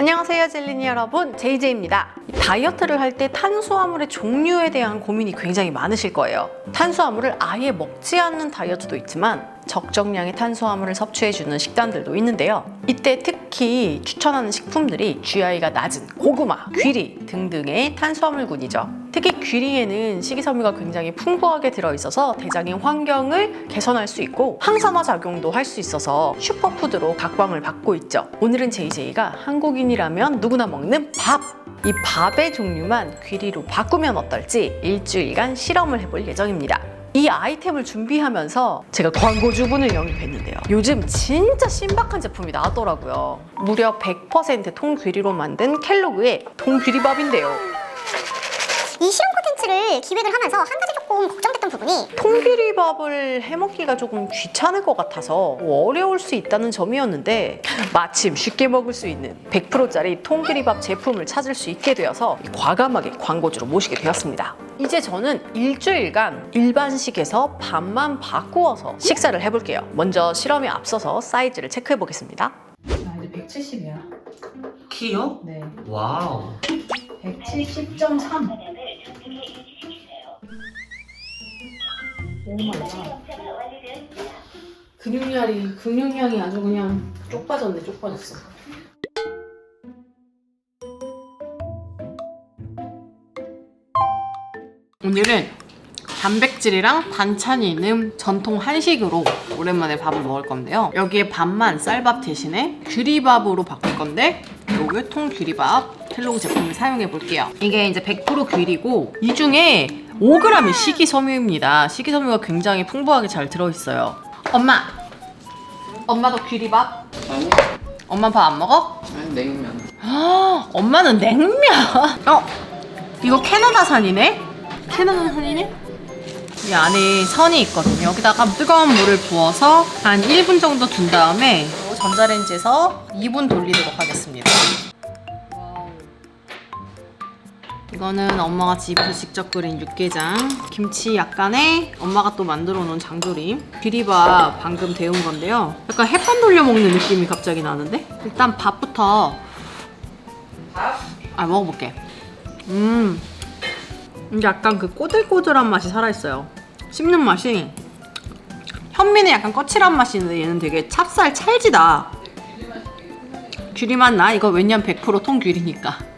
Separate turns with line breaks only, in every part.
안녕하세요 젤리니 여러분. 제이제입니다. 다이어트를 할 때 탄수화물의 종류에 대한 고민이 굉장히 많으실 거예요. 탄수화물을 아예 먹지 않는 다이어트도 있지만 적정량의 탄수화물을 섭취해주는 식단들도 있는데요. 이때 특히 추천하는 식품들이 GI가 낮은 고구마, 귀리 등등의 탄수화물군이죠 특히 귀리에는 식이섬유가 굉장히 풍부하게 들어있어서 대장의 환경을 개선할 수 있고 항산화 작용도 할 수 있어서 슈퍼푸드로 각광을 받고 있죠. 오늘은 JJ가 한국인이라면 누구나 먹는 밥! 이 밥의 종류만 귀리로 바꾸면 어떨지 일주일간 실험을 해볼 예정입니다. 이 아이템을 준비하면서 제가 광고주분을 영입했는데요. 요즘 진짜 신박한 제품이 나왔더라고요. 무려 100% 통귀리로 만든 켈로그의 통귀리밥인데요.
이 실험 콘텐츠를 기획을 하면서 한 가지 조금 걱정됐던 부분이
통귀리밥을 해먹기가 조금 귀찮을 것 같아서 어려울 수 있다는 점이었는데 마침 쉽게 먹을 수 있는 100%짜리 통귀리밥 제품을 찾을 수 있게 되어서 과감하게 광고주로 모시게 되었습니다. 이제 저는 일주일간 일반식에서 밥만 바꾸어서 식사를 해볼게요. 먼저 실험에 앞서서 사이즈를 체크해 보겠습니다.
나 이제 170이야.
키요?
네.
와우.
170.3. 근육량이 근육량이 아주 그냥 쪽 빠졌네, 쪽 빠졌어.
오늘은 단백질이랑 반찬이 있는 전통 한식으로 오랜만에 밥을 먹을 건데요. 여기에 밥만 쌀밥 대신에 귀리밥으로 바꿀 건데 여기 통귀리밥 켈로그 제품을 사용해 볼게요. 이게 이제 100% 귀리고 이 중에 5g이 식이섬유입니다. 식이섬유가 굉장히 풍부하게 잘 들어있어요. 엄마! 엄마도 귀리밥? 엄마 밥 안 먹어?
아니 냉면
아, 엄마는 냉면. 어, 이거 캐나다산이네? 캐나다산이네? 이 안에 선이 있거든요. 여기다가 뜨거운 물을 부어서 한 1분 정도 둔 다음에 전자레인지에서 2분 돌리도록 하겠습니다. 이거는 엄마가 집에서 직접 끓인 육개장, 김치 약간에 엄마가 또 만들어 놓은 장조림, 비리밥 방금 데운 건데요. 약간 햇반 돌려 먹는 느낌이 갑자기 나는데? 일단 밥부터 아 먹어볼게. 음, 약간 그 꼬들꼬들한 맛이 살아있어요. 씹는 맛이 현미는 약간 거칠한 맛이 있는데 얘는 되게 찹쌀 찰지다. 귀리 맛 나? 이거 왜냐면 100% 통귀리니까.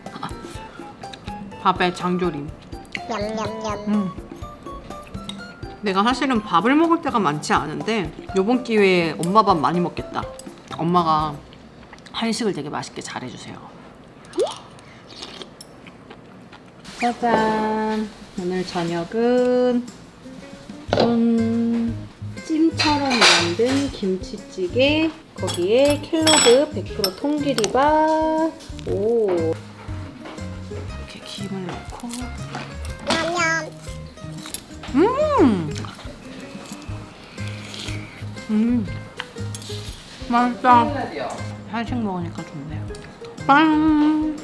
밥에 장조림.
냠냠냠
음. 내가 사실은 밥을 먹을 때가 많지 않은데 요번 기회에 엄마 밥 많이 먹겠다. 엄마가 한식을 되게 맛있게 잘해주세요. 짜잔. 오늘 저녁은 음, 찜처럼 만든 김치찌개 거기에 켈로그 100% 통기리밥 오 김을 넣고
냠냠
음. 음. 맛있다. 한식 먹으니까 좋네요. 빵.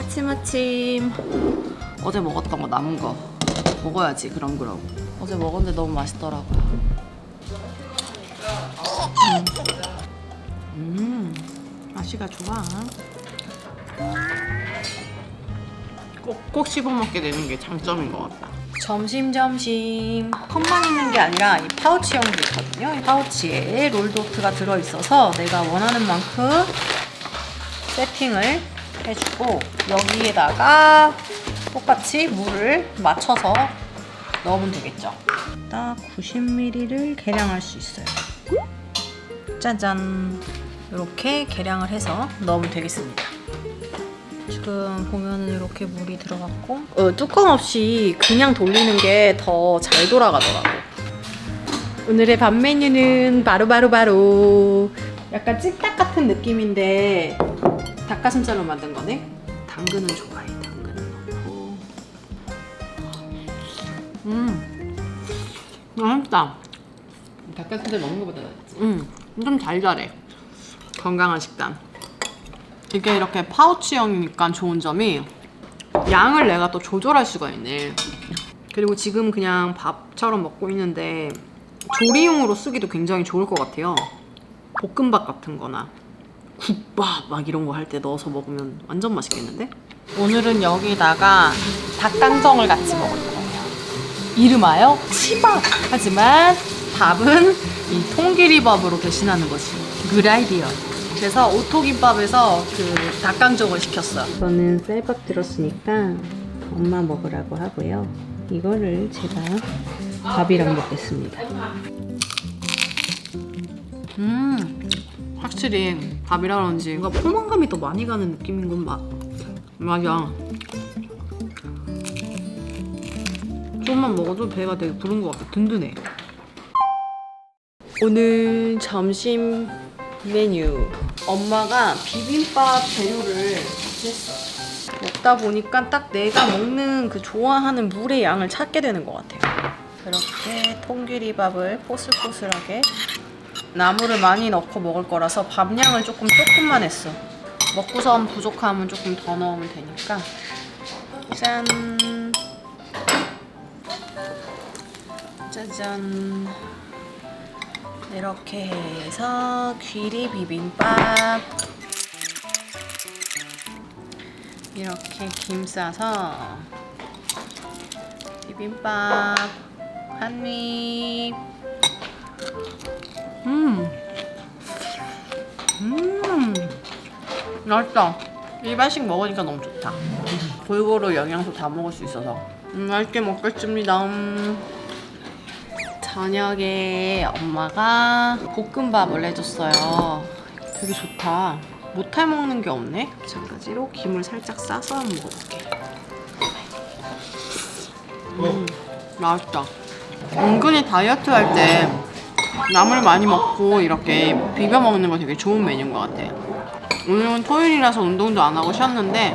아침 아침. 어제 먹었던 거 남은 거 먹어야지 그럼 그럼. 어제 먹었는데 너무 맛있더라고요. 음. 음. 맛이가 좋아. 꼭 꼭 씹어 먹게 되는 게 장점인 것 같다. 점심 점심 컵만 있는 게 아니라 이 파우치 형도 있거든요. 이 파우치에 롤도트가 들어 있어서 내가 원하는 만큼 세팅을 해주고 여기에다가 똑같이 물을 맞춰서 넣으면 되겠죠. 딱 90ml를 계량할 수 있어요. 짜잔. 이렇게 계량을 해서 넣으면 되겠습니다. 지금 보면은 이렇게 물이 들어갔고 어, 뚜껑 없이 그냥 돌리는 게 더 잘 돌아가더라고. 오늘의 밥 메뉴는 바로 바로 바로 약간 찜닭 같은 느낌인데 닭가슴살로 만든 거네. 당근은 좋아해. 당근은 넣고. 음, 맛있다.
닭가슴살 먹는 것보다 낫지
음, 좀 달달해. 건강한 식단. 이게 이렇게 파우치형이니까 좋은 점이 양을 내가 또 조절할 수가 있네. 그리고 지금 그냥 밥처럼 먹고 있는데 조리용으로 쓰기도 굉장히 좋을 것 같아요. 볶음밥 같은 거나 국밥 막 이런 거 할 때 넣어서 먹으면 완전 맛있겠는데?
오늘은 여기다가 닭강정을 같이 먹을 거예요. 이름하여 치밥. 하지만 밥은 이 통기리밥으로 대신하는 거지. 굿 아이디어. 그래서 오토김밥에서 그 닭강정을 시켰어요.
저는 쌀밥 들었으니까 엄마 먹으라고 하고요. 이거를 제가 밥이랑 먹겠습니다.
음, 확실히 밥이라 그런지
뭔가 포만감이 더 많이 가는 느낌인 건 맞. 맞아. 좀만 먹어도 배가 되게 부른 것 같아. 든든해. 오늘 점심 메뉴. 엄마가 비빔밥 재료를 같이 했어. 먹다 보니까 딱 내가 먹는 그 좋아하는 물의 양을 찾게 되는 것 같아요. 그렇게 통기리밥을 포슬포슬하게 나물을 많이 넣고 먹을 거라서 밥량을 조금 조금만 했어. 먹고선 부족하면 조금 더 넣으면 되니까. 짠. 짜잔. 이렇게 해서 귀리 비빔밥. 이렇게 김 싸서 비빔밥 한 입. 음. 음. 맛있다. 일반식 먹으니까 너무 좋다. 골고루 영양소 다 먹을 수 있어서. 음, 맛있게 먹겠습니다. 음. 저녁에 엄마가 볶음밥을 해줬어요. 되게 좋다. 못해 먹는 게 없네. 마찬가지로 김을 살짝 싸서 한번 먹어볼게. 음, 맛있다. 은근히 다이어트 할 때 나물 많이 먹고 이렇게 비벼 먹는 거 되게 좋은 메뉴인 것 같아. 오늘은 토요일이라서 운동도 안 하고 쉬었는데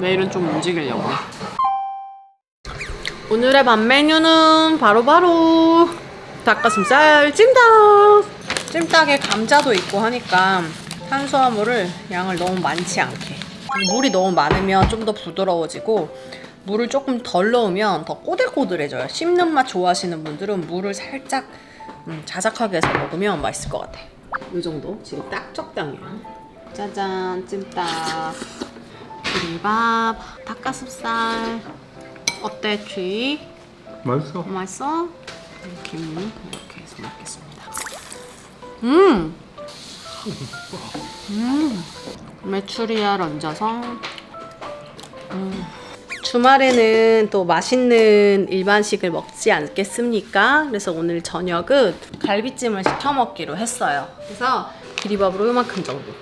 내일은 좀 움직이려고. 오늘의 밥 메뉴는 바로 바로 닭가슴살 찜닭! 찜닭에 감자도 있고 하니까 탄수화물을 양을 너무 많지 않게. 물이 너무 많으면 좀 더 부드러워지고 물을 조금 덜 넣으면 더 꼬들꼬들해져요. 씹는 맛 좋아하시는 분들은 물을 살짝 음, 자작하게 해서 먹으면 맛있을 것 같아. 이 정도? 지금 딱 적당해요. 짜잔, 찜닭. 비빔밥, 닭가슴살. 어때, 주희?
맛있어.
맛있어? 김 이렇게 해서 먹겠습니다. 음! 음! 메추리알 얹어서 음. 주말에는 또 맛있는 일반식을 먹지 않겠습니까? 그래서 오늘 저녁은 갈비찜을 시켜 먹기로 했어요. 그래서 기리밥으로 요만큼 정도.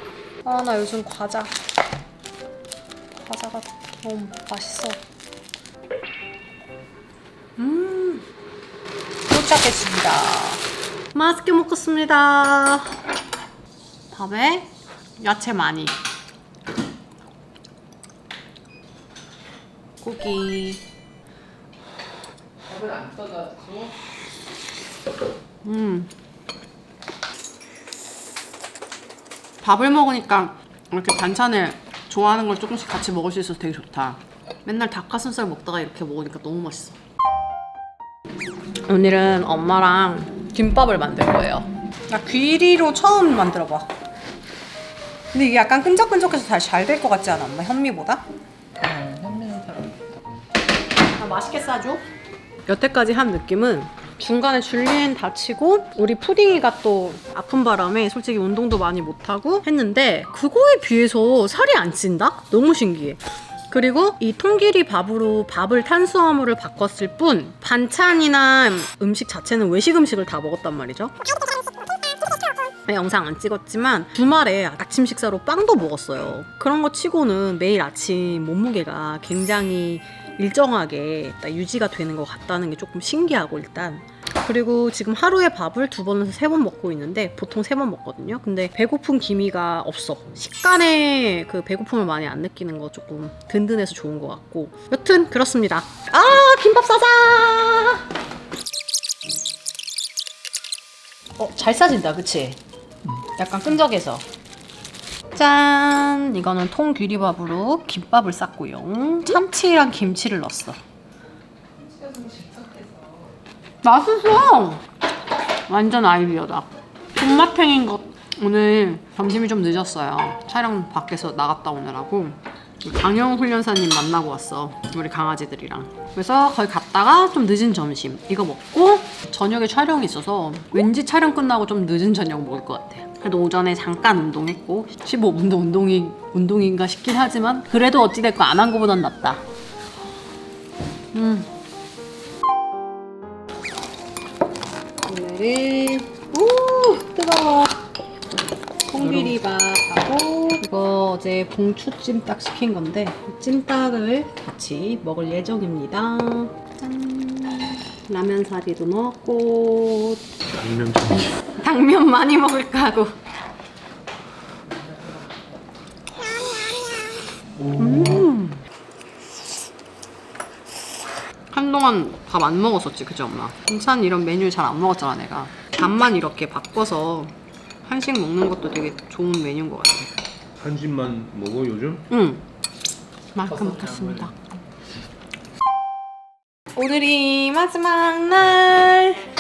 아, 나 요즘 과자. 과자가 너무 맛있어. 도착했습니다. 맛있게 먹겠습니다. 밥에 야채 많이. 고기.
밥을 안 떠가지고
음. 밥을 먹으니까 이렇게 반찬을 좋아하는 걸 조금씩 같이 먹을 수 있어서 되게 좋다. 맨날 닭가슴살 먹다가 이렇게 먹으니까 너무 맛있어. 오늘은 엄마랑 김밥을 만들 거예요. 나 귀리로 처음 만들어 봐. 근데 이게 약간 끈적끈적해서 잘 될 것 같지 않아, 엄마? 현미보다?
어, 현미는 사람
아, 맛있게 싸줘. 여태까지 한 느낌은 중간에 줄리엔 다치고 우리 푸딩이가 또 아픈 바람에 솔직히 운동도 많이 못하고 했는데 그거에 비해서 살이 안 찐다? 너무 신기해. 그리고 이 통기리 밥으로 밥을 탄수화물을 바꿨을 뿐 반찬이나 음식 자체는 외식 음식을 다 먹었단 말이죠. 네, 영상 안 찍었지만 주말에 아침 식사로 빵도 먹었어요. 그런 거 치고는 매일 아침 몸무게가 굉장히 일정하게 딱 유지가 되는 것 같다는 게 조금 신기하고 일단 그리고 지금 하루에 밥을 두 번에서 세 번 먹고 있는데 보통 세 번 먹거든요. 근데 배고픈 기미가 없어. 식간에 그 배고픔을 많이 안 느끼는 거 조금 든든해서 좋은 것 같고 여튼 그렇습니다. 아 김밥 싸자. 어 잘 싸진다, 그치? 약간 끈적해서. 짠! 이거는 통귀리밥으로 김밥을 쌌고요. 참치랑 김치를 넣었어. 맛있어! 완전 아이디어다. 존맛탱인 것
오늘 점심이 좀 늦었어요. 촬영 밖에서 나갔다 오느라고 강영 훈련사님 만나고 왔어. 우리 강아지들이랑. 그래서 거기 갔다가 좀 늦은 점심 이거 먹고 저녁에 촬영이 있어서 왠지 촬영 끝나고 좀 늦은 저녁 먹을 것 같아. 그래도 오전에 잠깐 운동했고 15분도 운동이 운동인가 싶긴 하지만 그래도 어찌 됐건 안 한 거보단 낫다. 음. 오늘은 오 뜨거워. 콩비리밥하고 이거 어제 봉추찜 딱 시킨 건데 그 찜닭을 같이 먹을 예정입니다. 짠. 라면 사리도 넣었고
당면
당면 많이 먹을까 하고. 음. 한동안 밥 안 먹었었지, 그죠, 엄마? 공산 이런 메뉴 잘 안 먹었잖아, 내가. 밥만 이렇게 바꿔서 한식 먹는 것도 되게 좋은 메뉴인 것 같아.
한식만 먹어 요즘?
응. 만큼 먹겠습니다. 오늘이 마지막 날.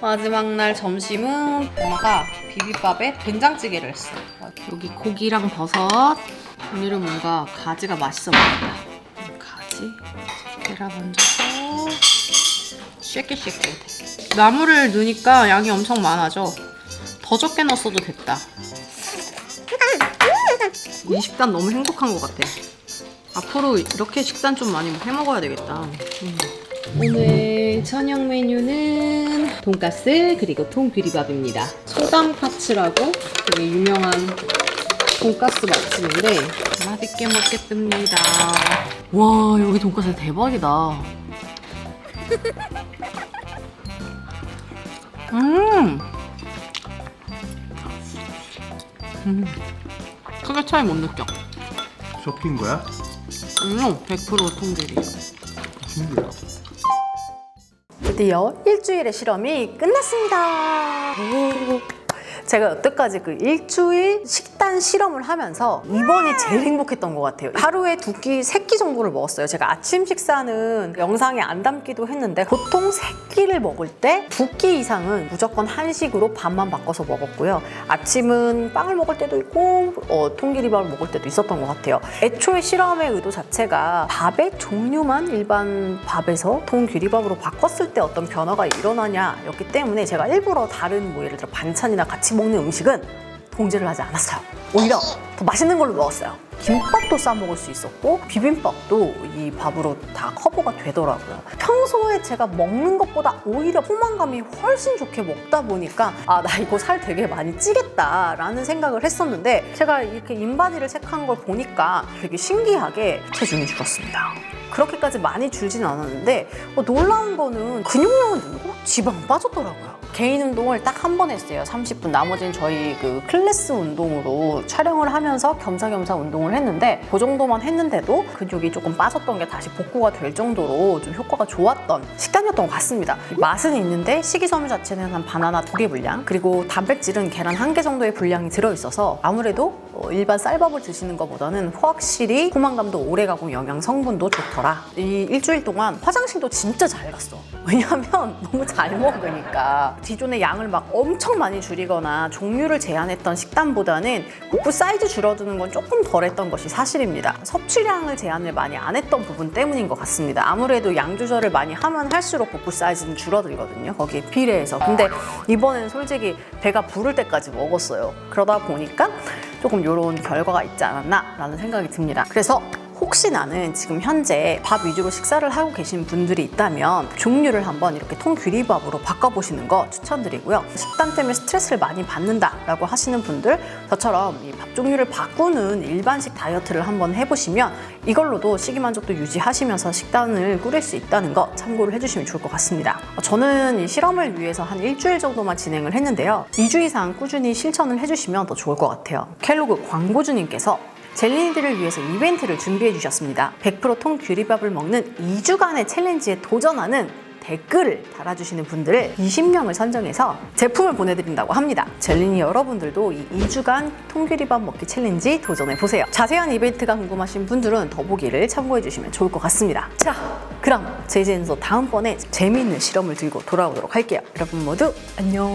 마지막 날 점심은 엄마가 비빔밥에 된장찌개를 했어. 여기 고기랑 버섯. 오늘은 뭔가 가지가 맛있어 보인다. 가지. 계란 얹어서 쉐킷쉐킷. 나물을 넣으니까 양이 엄청 많아져. 더 적게 넣었어도 됐다. 이 식단 너무 행복한 것 같아. 앞으로 이렇게 식단 좀 많이 해 먹어야 되겠다. 음. 오늘 저녁 메뉴는 돈가스 그리고 통비리밥입니다. 소담 파츠라고 되게 유명한 돈가스 맛집인데 맛있게 먹겠습니다. 와 여기 돈가스 대박이다. 음. 음. 크게 차이 못 느껴.
섞인 거야?
음, 100% 통비리.
신기해.
드디어 일주일의 실험이 끝났습니다. 오. 제가 여태까지 그 일주일 식 단 실험을 하면서 이번이 제일 행복했던 것 같아요. 하루에 두 끼, 세 끼 정도를 먹었어요. 제가 아침 식사는 영상에 안 담기도 했는데 보통 세 끼를 먹을 때 두 끼 이상은 무조건 한식으로 밥만 바꿔서 먹었고요. 아침은 빵을 먹을 때도 있고 어, 통기리밥을 먹을 때도 있었던 것 같아요. 애초에 실험의 의도 자체가 밥의 종류만 일반 밥에서 통기리밥으로 바꿨을 때 어떤 변화가 일어나냐였기 때문에 제가 일부러 다른 뭐 예를 들어 반찬이나 같이 먹는 음식은 통제를 하지 않았어요. 오히려 더 맛있는 걸로 먹었어요. 김밥도 싸 먹을 수 있었고 비빔밥도 이 밥으로 다 커버가 되더라고요. 평소에 제가 먹는 것보다 오히려 포만감이 훨씬 좋게 먹다 보니까 아 나 이거 살 되게 많이 찌겠다라는 생각을 했었는데 제가 이렇게 인바디를 체크한 걸 보니까 되게 신기하게 체중이 줄었습니다. 그렇게까지 많이 줄지는 않았는데 어, 놀라운 거는 근육량은 늘고 지방 빠졌더라고요. 개인 운동을 딱 한 번 했어요. 30분. 나머지는 저희 그 클래스 운동으로 촬영을 하면서 겸사겸사 운동을 했는데 그 정도만 했는데도 근육이 조금 빠졌던 게 다시 복구가 될 정도로 좀 효과가 좋았던 식단이었던 것 같습니다. 맛은 있는데 식이섬유 자체는 한 바나나 두 개 분량 그리고 단백질은 계란 한 개 정도의 분량이 들어있어서 아무래도 어, 일반 쌀밥을 드시는 것보다는 확실히 포만감도 오래가고 영양 성분도 좋더라. 이 일주일 동안 화장실도 진짜 잘 갔어. 왜냐하면 너무 잘 먹으니까 기존의 양을 막 엄청 많이 줄이거나 종류를 제한했던 식단보다는 복부 사이즈 줄어드는 건 조금 덜했던 것이 사실입니다. 섭취량을 제한을 많이 안 했던 부분 때문인 것 같습니다. 아무래도 양 조절을 많이 하면 할수록 복부 사이즈는 줄어들거든요. 거기에 비례해서. 근데 이번엔 솔직히 배가 부를 때까지 먹었어요. 그러다 보니까 조금 이런 결과가 있지 않았나라는 생각이 듭니다. 그래서 혹시 나는 지금 현재 밥 위주로 식사를 하고 계신 분들이 있다면 종류를 한번 이렇게 통귀리밥으로 바꿔보시는 거 추천드리고요. 식단 때문에 스트레스를 많이 받는다라고 하시는 분들 저처럼 이 밥 종류를 바꾸는 일반식 다이어트를 한번 해보시면 이걸로도 식이 만족도 유지하시면서 식단을 꾸릴 수 있다는 거 참고를 해주시면 좋을 것 같습니다. 저는 이 실험을 위해서 한 일주일 정도만 진행을 했는데요. 2주 이상 꾸준히 실천을 해주시면 더 좋을 것 같아요. 켈로그 광고주님께서 젤리니들을 위해서 이벤트를 준비해 주셨습니다. 100% 통규리밥을 먹는 2주간의 챌린지에 도전하는 댓글을 달아주시는 분들을 20명을 선정해서 제품을 보내드린다고 합니다. 젤리니 여러분들도 이 2주간 통규리밥 먹기 챌린지 도전해 보세요. 자세한 이벤트가 궁금하신 분들은 더보기를 참고해 주시면 좋을 것 같습니다. 자, 그럼 제이젠서 다음번에 재미있는 실험을 들고 돌아오도록 할게요. 여러분 모두 안녕.